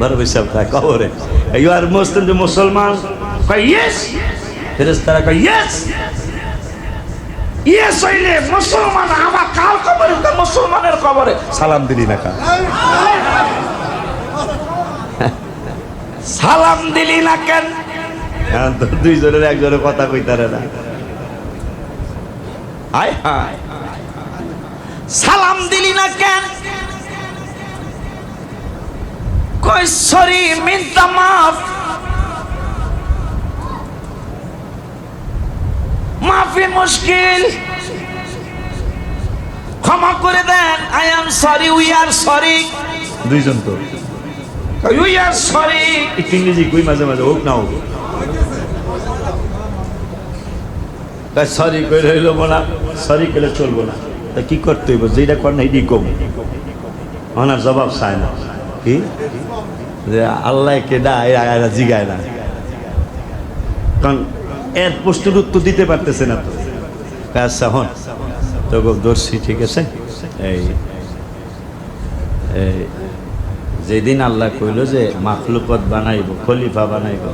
বড় হিসাব খায় কবরে ইউ আর মুসলিম যে মুসলমান কয় ইয়েস ফেরেশতারা কয় ইয়েস ইয়েস হইলে মুসলমান আমার কার কবরে মুসলমানের কবরে সালাম দিলি না কা সালাম দিলি না কেন হ্যাঁ, দুইজনের একজনের কথা কইতারে না হায় হায় সালাম দিলি না কেন কই সরি মিন্তা মাফ মুশকিল। ক্ষমা করে দেন। I am sorry we are sorry দুইজন তো। উই আর সরি একটু ইংরেজি কই মাঝে মাঝে হোক না হোক। সরি কই রইল না সরি কেলে চলবো না। তা কি করতে হইব? যেটা কর না এটি কম। ওনার জবাব চায় না। কি? যে আল্লাহ কে ডায় আয়রা জিগায় না। কারণ এর প্রশ্নের উত্তর দিতে পারতেছে না তো। আচ্ছা হন তো দর্শি ঠিক আছে? এই যেদিন আল্লাহ কইল যে মাখলুকত বানাইব, খলিফা বানাইব,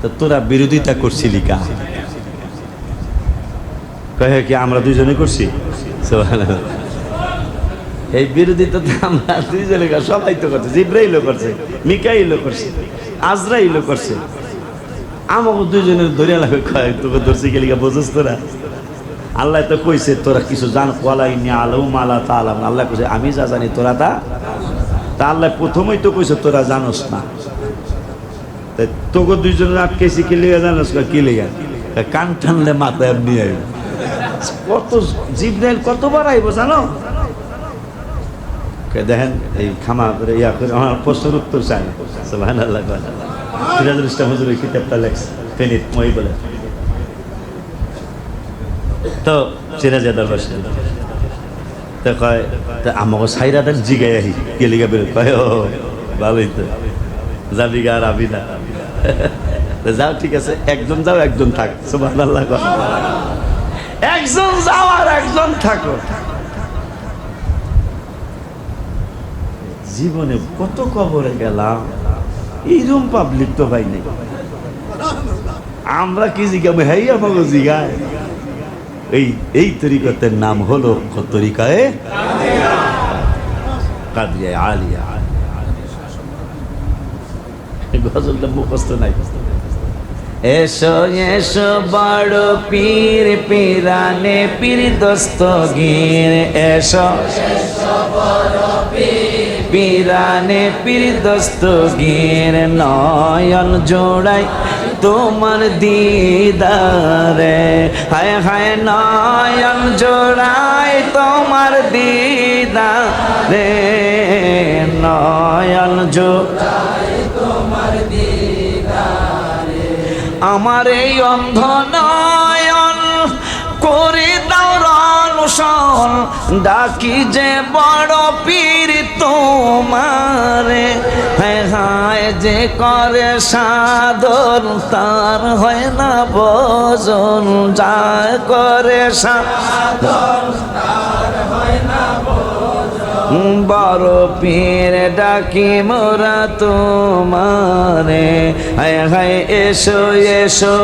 তো তোরা বিরোধিতা করছিলি কা? কহে কি, আমরা দুইজনে করছি? সুবহানাল্লাহ। এই বিরোধিতা তো আমরা দুইজনে সবাই তো করছে জিব্রাইলও করছে মিকাইলও করছে আজরাইলও করছে। আমাকে দুইজনের ধরে লাগবে কয় তোকে ধরছি গেলি বোঝস তোরা? আল্লাহ তো কইছে তোরা কিছু জান কলাই নি আলু মালা তা আলাম আল্লাহ কইছে আমি যা জানি তোরা তা। তা আল্লাহ প্রথমেই তো কইছে তোরা জানোস না। তা তোকে দুইজনের আটকেছি কি লেগে জানোস? কয়, কি লেগে? কান টানলে মাথা এমনি আইব। কত জিব্রাইল কতবার আইব জানো? দেখেন, এই খামা করে ইয়া করে, আমার প্রশ্নের উত্তর চাই। সুবহানাল্লাহ সিরাজুল ইসলাম কিতাবটা লেখছে, ফেনিত, মই বলে। তো সিরাজা দরবার তো কয়, তা আমাকে সাইরা দেন জিগাই আহি, গেলিগা বেরো কয়, ও, ভালোই তো। যাবি গা, আর আবি না। যাও, ঠিক আছে, একজন যাও, একজন থাক। সুবহানাল্লাহ, কয়। একজন যাও, আর একজন থাকো জীবনে কত কবরে গেলাম? এইরকম পাবলিক তো ভাই নেই। আমরা কি জিগাবো? হ্যাঁ আমাকে জিগায় এই এই তরিকতের নাম হলো তরিকায় আলিয়া। গজলটা মুখস্থ নাই। এসো এসো, বড় পীর পীর। পীরানে পীর দস্তগীর নয়ন জোড়াই তোমার দিদারে। হায় হায় নয়ন জোড়াই তোমার দিদারে। নয়ন জোড়াই আমার এই অন্ধ নয়ন করে দাও ডাকি যে বড় পীর তোমারে। হ্যাঁ হায় যে করে সাদর তার হয় না বজন যা করে সাধন বড় পীর ডাকি মোরা তোমারে। হায় হায়, এসো এসো।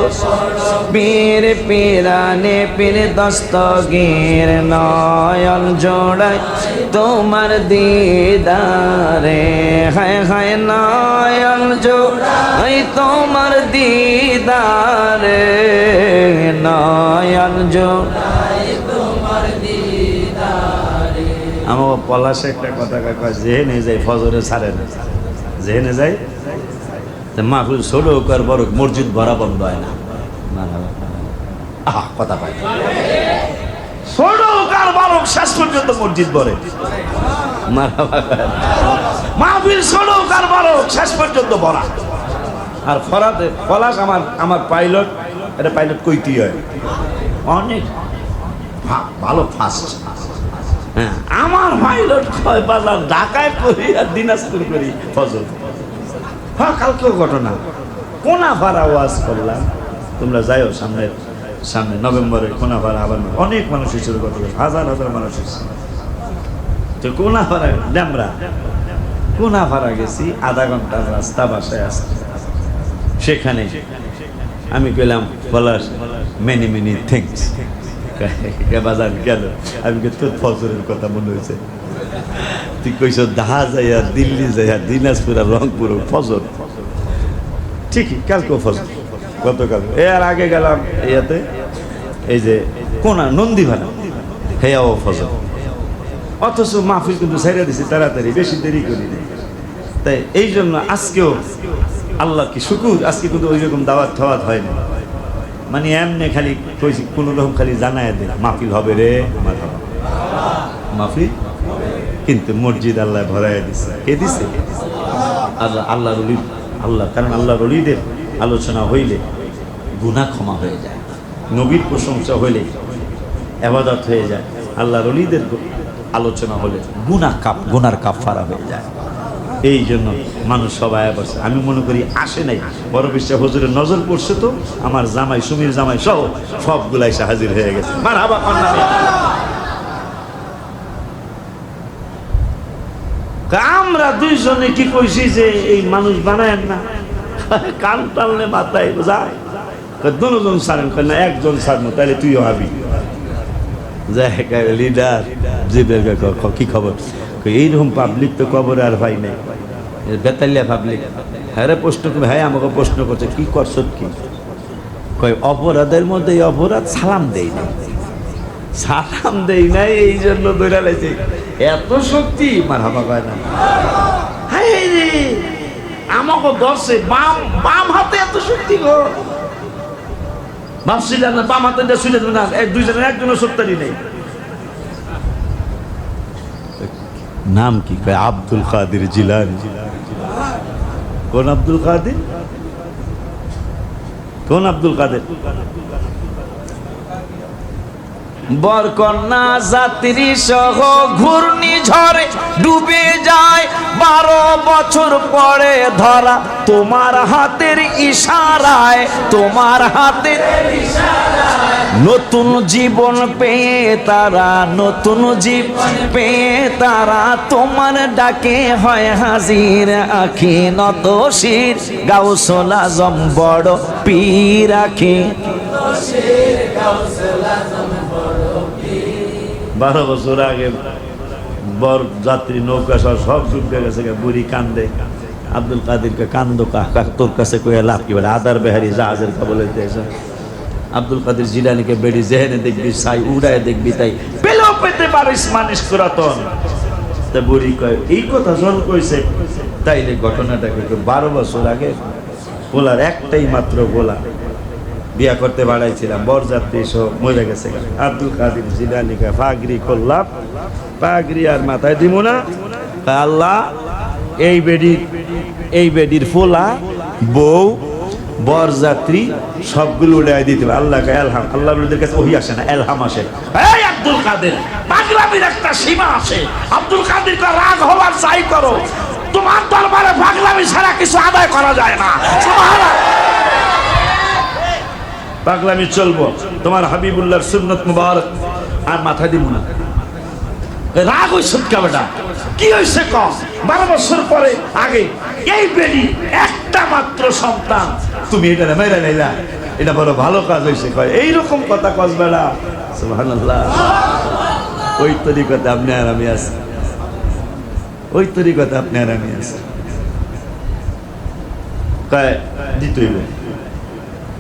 পীর পীরানে পীর দস্তগীর নয়ন জোড়াই তোমার দিদারে। হায় হায়, নয়ন জোড়াই তোমার দিদারে। নয়ন জোড়াই আমার পলাশে একটা কথা যেহেনে যায় ফজরে ছাড়ে না। যেহেনে যায় মাহফিল ষোলো কর বড় মসজিদ ভরা বন্ধ হয় না। কথা পাই ভরে। আর ফরাতে আমার আমার পাইলট, এটা পাইলট কইতি হয়। অনেক ভালো ফাস্ট। আমার পাইলট কয় বাজার ঢাকায় করি আর দিনাজপুর করি। ফজল। হ্যাঁ কালকেও ঘটনা। কোনা ভাড়া ওয়াজ করলাম? তোমরা যাইও সামনে সামনে নভেম্বরে কোনা ভাড়া আবার অনেক মানুষ এসেছিল গত হাজার হাজার মানুষ এসেছিল তো কোনা ভাড়া ড্যামরা। কোনা ভাড়া গেছি আধা ঘণ্টার রাস্তা বাসায় আসতে সেখানে আমি গেলাম বলার মেনি মেনি থিংস বাজার গেল আমি তোর ফজরের কথা মনে হয়েছে? তুই কইস দাহা যাইয়া, দিল্লি যাইয়া, দিনাজপুর আর রংপুর, ফজর। ঠিকই, কালকেও ফজর। গতকাল। এর আগে গেলাম ইয়াতে। এই যে, কোনা নন্দী ভাড়া হেয়াও ফজর। অথচ মাহফিল কিন্তু ছেড়ে দিছি তাড়াতাড়ি, বেশি দেরি করি। তাই এই জন্য আজকেও আল্লাহ কি শুকুর? আজকে কিন্তু ওই রকম দাওয়াত ঠাওয়াত হয়নি মানে এমনি খালি কইছি, কোনো রকম খালি জানায় দিন মাহফিল হবে রে, আমার হবে। কিন্তু মসজিদ আল্লাহ ভরাই দিছে। কে দিছে? আল্লাহ আল্লাহ রলি আল্লাহ, কারণ আল্লাহ রলিদের আলোচনা হইলে গুনাহ ক্ষমা হয়ে যায়। নবীর প্রশংসা হইলে এবাদত হয়ে যায়। আল্লাহ রলিদের আলোচনা হলে গুনাহ কাপ গুনার কাপ ফারা হয়ে যায়। এই জন্য মানুষ সবাই বসে আমি মনে করি আসে নাই। বড় বিশ্বে হুজুরের নজর পড়ছে তো, আমার জামাই, সুমির জামাই সহ সবগুলাই এসে হাজির হয়ে গেছে। আমরা দুইজনে কি কইছি যে এই মানুষ বানায় না? কান টানলে মাথায় যায়। দুজন সারেন না, একজন সারনো তাহলে তুইও হবি। লিডার কি খবর? এইরকম পাবলিক তো কবরে আর ভাই নাই। বেতালিয়া পাবলিক হ্যাঁ প্রশ্ন হ্যাঁ আমাকে প্রশ্ন করছে, কি করছ কি? কয়, অপরাধের মধ্যে এই অপরাধ সালাম দেই না সালাম দেই নাই, এই জন্য দৌড়া লাইছে। এত শক্তি মার হাবা কয় না। হাই রে, আমাকে দশে বাম বাম হাতে এত শক্তি গো। ভাবছিলাম না, বাম হাতে শুনে না এক দুইজনের একজনের সত্যারই নেই। নাম কি? কয়, আব্দুল কাদের জিলানি। কোন আব্দুল কাদের? কোন আব্দুল কাদের? বরকন্যা যাত্রী সহ ঘূর্ণি ঘূর্ণিঝড়ে ডুবে যায়। বারো বছর পরে ধরা তোমার হাতের ইশারায়, তোমার হাতের নতুন জীবন পেয়ে তারা, নতুন জীবন পেয়ে তারা, তোমার ডাকে হয় হাজির আখি নত শির। গাউসল আজম বড় পীর আখি। বারো বছর আগে বর যাত্রী নৌকা সহ সব ডুবে গেছে বুড়ি কান্দে। আব্দুল কাদিরকে কান্দ তোর কাছে কয়ে লাভ কি বলে? আদার বেহারি জাহাজের কবলে দিয়েছে আব্দুল কাদের জিলানিকে বেড়ি জেহেনে দেখবি, সাই উড়ায় দেখবি, তাই পেলেও পেতে পারিস মানুষ পুরাতন। তা বুড়ি কয়, এই কথা জন কইছে। তাইলে ঘটনাটাকে একটু বারো বছর আগে বলার একটাই মাত্র বলা। বিয়া করতে বাড়াইছিলাম, বরযাত্রী সহ মরে গেছে আব্দুল কাদির জিলানিকে পাগড়ি করলাম। পাগড়ি আর মাথায় দিব না। আল্লাহ, এই বেডির এই বেডির ফোলা, বউ, বরযাত্রী সবগুলো উড়াই দিতে হবে। আল্লাহকে এলহাম। আল্লাহ কাছে ওহি আসে না, এলহাম আসে। এই আব্দুল কাদের, পাগলামির একটা সীমা আছে। আব্দুল কাদের রাগ হবার চাই করো। তোমার দরবারে পাগলামি ছাড়া কিছু আদায় করা যায় না। পাগলামি চলবো। তোমার হাবিবুল্লাহর সুন্নত মুবারক। আর মাথা দিব না। রাগ ওই সুটকা বেটা? কি হয়েছে কম বারো বছর পরে, আগে এই বেরি একটা মাত্র সন্তান। তুমি এটা মেরে লাইলা। এটা বড় ভালো কাজ হয়েছে কয়। এইরকম কথা কস বেড়া সুবহানাল্লাহ। ওই তরিকতে আপনি আর আমি আছি। ওই তরিকতে আপনি আর আমি আছি। কয় দিতই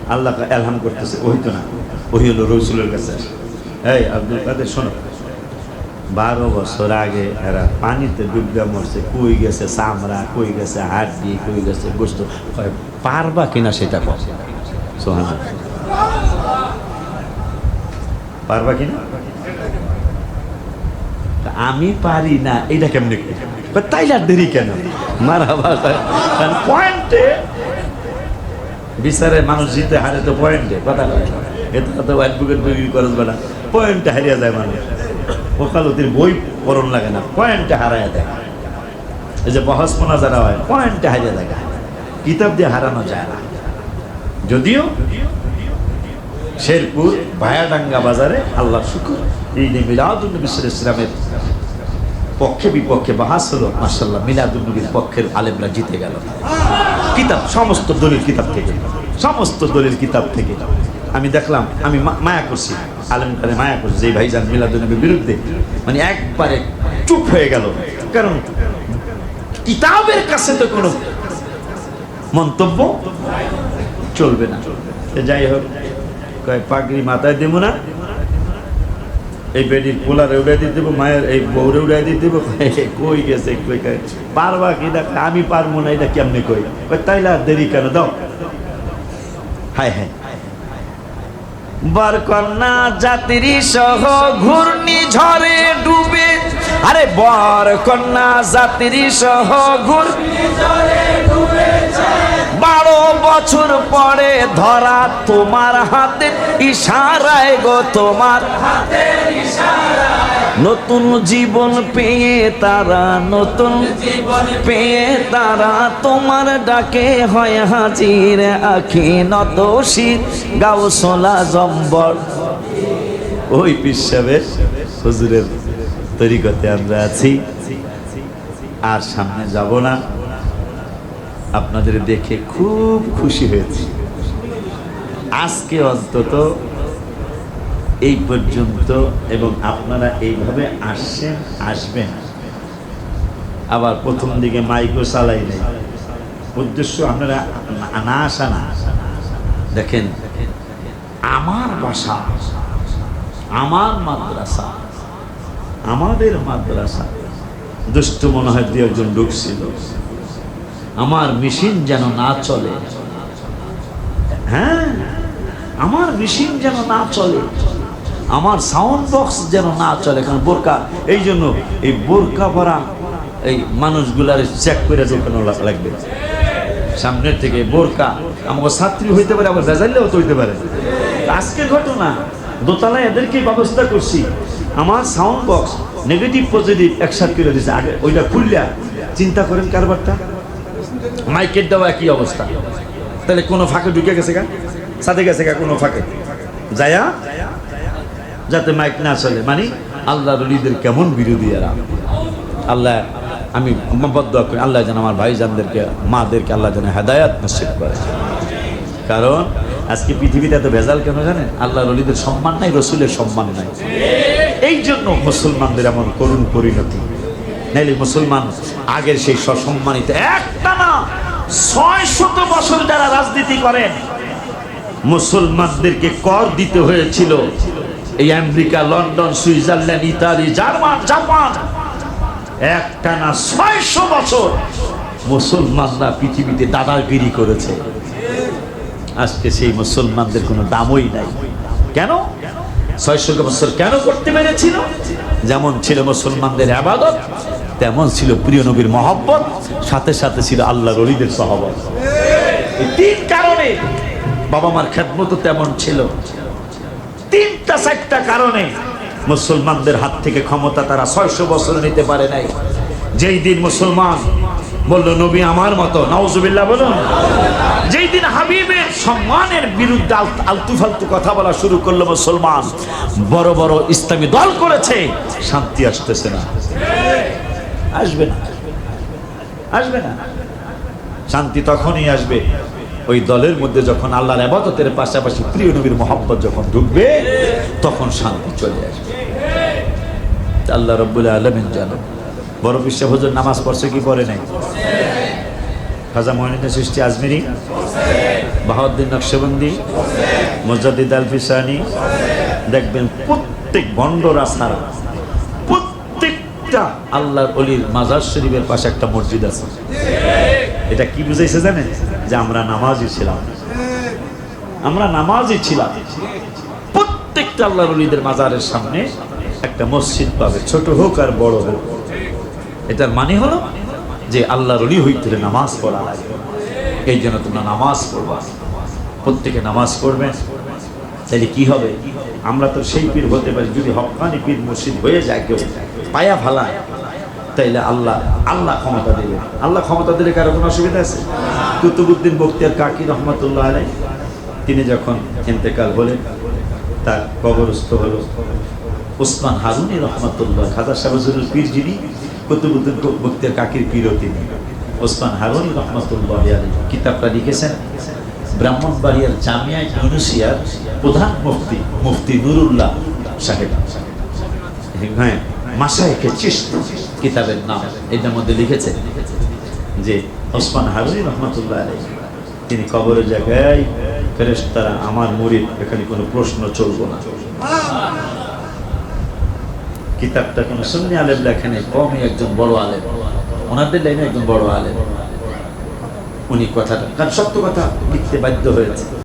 আল্লাহ এলহাম করতেছে। ওই তো না। ওই হলো রসুলের কাছে। এই আব্দুল কাদের শোনো। বারো বছর আগে এরা পানিতে ডুববা মরছে। কই গেছে চামড়া কই গেছে হাড্ডি কই গেছে গোস্ত? পারবা কিনা সেটা কম পারবা কিনা? আমি পারি না এটা কেমনি? কয়, দেরি কেন? মারা পয়েন্টে বিচারে মানুষ জিতে হারে তো পয়েন্টে কথা কয় এত তো অ্যাডভোকেট বিক্রি করস বেলা পয়েন্টে হারিয়ে যায় মানুষ। ওকালতির বই পড়ন লাগে না পয়েন্টে হারায় দেয়। এই যে বহসপনা যারা হয় পয়েন্টে হারিয়ে দেয়। কিতাব দিয়ে হারানো যায় না। যদিও শেরপুর ভায়াডাঙ্গা বাজারে আল্লাহ শুকুর, এই যে মিলাদুল্নবী ইসলামের পক্ষে বিপক্ষে বাহাস হলো মার্শাল্লাহ মিলাদুল্নবীর পক্ষের আলেমরা জিতে গেল। কিতাব, সমস্ত দলিল কিতাব থেকে। সমস্ত দলিল কিতাব থেকে। আমি দেখলাম, আমি মায়া করছি আলেম কালে মায়া করছি যে ভাইজান মিলাদুলনবীর বিরুদ্ধে। মানে একবারে চুপ হয়ে গেল। কারণ কিতাবের কাছে তো কোনো মন্তব্য চলবে না। যাই হোক, কয় পাগড়ি মাথায় দেবো না। এই বেডির পোলারে উড়াই দিয়ে দেবো, মায়ের এই বউরে উড়াই দিয়ে দেবো। কই গেছে পারবা কি দেখ আমি পারব না, এটা কেমনে কই? তাইলে আর দেরি কেন? দাও। হায় হায়। বরকন্যা যাত্রী সহ ঘূর্ণি ঝড়ে ডুবে। আরে বরকন্যা যাত্রী সহ ঘূর্ণি বারো বছর পরে ধরা তোমার হাতে ইশারায় গো তোমার নতুন জীবন পেয়ে তারা, নতুন জীবন পেয়ে তারা। তোমার ডাকে হয় হাজির আখি নত শীত গাউসলা জম্বর। ওই পিসাবের হুজুরের তরিকতে আমরা আছি। আর সামনে যাব না। আপনাদের দেখে খুব খুশি হয়েছি। আজকে অন্তত এই পর্যন্ত এবং আপনারা এইভাবে আসছেন, আসবেন। আবার প্রথম দিকে মাইকও চালাই নেই। উদ্দেশ্য আপনারা না আসা না। দেখেন, আমার বাসা, আমার মাদ্রাসা, আমাদের মাদ্রাসা, দুষ্ট মনে হয় দু একজন ঢুকছিল। আমার মেশিন যেন না চলে। হ্যাঁ? আমার মেশিন যেন না চলে। আমার সাউন্ড বক্স যেন না চলে। কারণ বোরকা, এই জন্য এই বোরকা ভরা এই মানুষগুলার চেক করে যেখানে লাগবে। সামনের থেকে বোরকা, আমাকে ছাত্রী হইতে পারে, আবার রেজাল্টেও তো হইতে পারে। আজকের ঘটনা, দোতলায় এদেরকে ব্যবস্থা করছি। আমার সাউন্ড বক্স নেগেটিভ পজিটিভ একসাথে করে দিচ্ছে আগে ওইটা খুললে, চিন্তা করেন কারবারটা। মাইকের দেওয়া একই অবস্থা। তাহলে কোনো ফাঁকে ঢুকে গেছে গা? সাথে গেছে গা কোনো ফাঁকে? যায়া? যাতে মাইক না চলে। মানে আল্লাহ রলিদের কেমন বিরোধী এরা? আল্লাহ, আমি বদ্ধ করি, আল্লাহ যেন আমার ভাইজানদেরকে, মাদেরকে আল্লাহ যেন হেদায়াত নসিব করে। কারণ, আজকে পৃথিবীতে এত ভেজাল কেন জানেন? আল্লাহ রলিদের সম্মান নাই, রসুলের সম্মান নাই। এই জন্য মুসলমানদের এমন করুণ পরিণতি। নাইলে মুসলমান আগের সেই সসম্মানিত একটা ছয় শত বছর যারা রাজনীতি করেন, মুসলমানদেরকে কর দিতে হয়েছিল। এই America, London, Switzerland, Italy, German, Japan. একটা না ছয়শো বছর মুসলমানরা পৃথিবীতে দাদাগিরি করেছে। আজকে সেই মুসলমানদের কোনো দামই নাই। কেন? ছয়শো বছর কেন করতে পেরেছিল? যেমন ছিল মুসলমানদের আবাদত তেমন ছিল প্রিয় নবীর মহব্বত, সাথে সাথে ছিল আল্লাহ রলিদের সহবত। এই তিন কারণে বাবা মার খেদমত তেমন ছিল। তিনটা, চারটা কারণে মুসলমানদের হাত থেকে ক্ষমতা তারা ছয়শো বছর নিতে পারে নাই। যেই দিন মুসলমান বলল, নবী আমার মতো নওজুবিল্লাহ বলুন। যেই দিন হাবিবের সম্মানের বিরুদ্ধে আল- আলতু ফালতু কথা বলা শুরু করল মুসলমান, বড় বড় ইসলামী দল করেছে, শান্তি আসতেছে না। আসবে না। আসবে না। শান্তি তখনই আসবে। ওই দলের মধ্যে যখন আল্লাহর আবাদতের পাশাপাশি প্রিয় নবীর মোহাম্মত যখন ঢুকবে, তখন শান্তি চলে আসবে। আল্লাহ রব্বুল আলমিন জানো বড় বিশ্ব নামাজ পড়ছে কি পড়ে নাই? খাজা মহিনুদ্দিন সৃষ্টি আজমিরি, বাহাউদ্দিন নকশবন্দি মুজাদ্দিদ আল ফিসানি দেখবেন প্রত্যেক ছাড়া প্রত্যেকটা আল্লাহর অলির মাজার শরীফের পাশে একটা মসজিদ আছে। এটা কি বুঝাইছে জানেন? যে আমরা নামাজই ছিলাম। আমরা নামাজই ছিলাম। প্রত্যেকটা আল্লাহর অলিদের মাজারের সামনে একটা মসজিদ পাবে, ছোট হোক আর বড় হোক। এটার মানে হলো যে আল্লাহর অলি হইতে নামাজ পড়া লাগে। এই জন্য তোমরা নামাজ পড়বা। প্রত্যেকে নামাজ পড়বে। তাহলে কি হবে? আমরা তো সেই পীর হতে পারি, যদি হকানি পীর মসজিদ হয়ে যায় কেউ, পায়া ফালায় তাইলে আল্লাহ আল্লাহ ক্ষমতা দেবে। আল্লাহ ক্ষমতা দিলে কারও কোনো অসুবিধা আছে? কুতুবুদ্দিন বক্তিয়ার কাকি রহমতুল্লাহ আলাই তিনি যখন ইন্তেকাল হলেন, তার কবরস্থ হলো ওসমান হারুনি রহমতুল্লাহ, খাজা শাহজুরুল পীর যিনি কুতুবুদ্দিন বক্তিয়ার কাকির পীরও তিনি। ওসমান হারুনি রহমতুল্লাহ আলাই কিতাবটা লিখেছেন, ব্রাহ্মণবাড়িয়ার জামিয়া ইউনুসিয়ার প্রধান মুফতি মুফতি নুরুল্লাহ সাহেব। হ্যাঁ মাসাইকে চিস্ত কিতাবের নাম এটার মধ্যে লিখেছে যে ওসমান হারুনি রহমতুল্লাহ তিনি কবরের জায়গায় ফেরেশতারা, আমার মুরিদ, এখানে কোনো প্রশ্ন চলবো না। কিতাবটা কোনো সুন্নি আলেম লেখেন কমই একজন বড় আলেম। ওনাদের লাইনে একজন বড় আলেম। উনি কথাটা কারণ সত্য কথা লিখতে বাধ্য হয়েছে।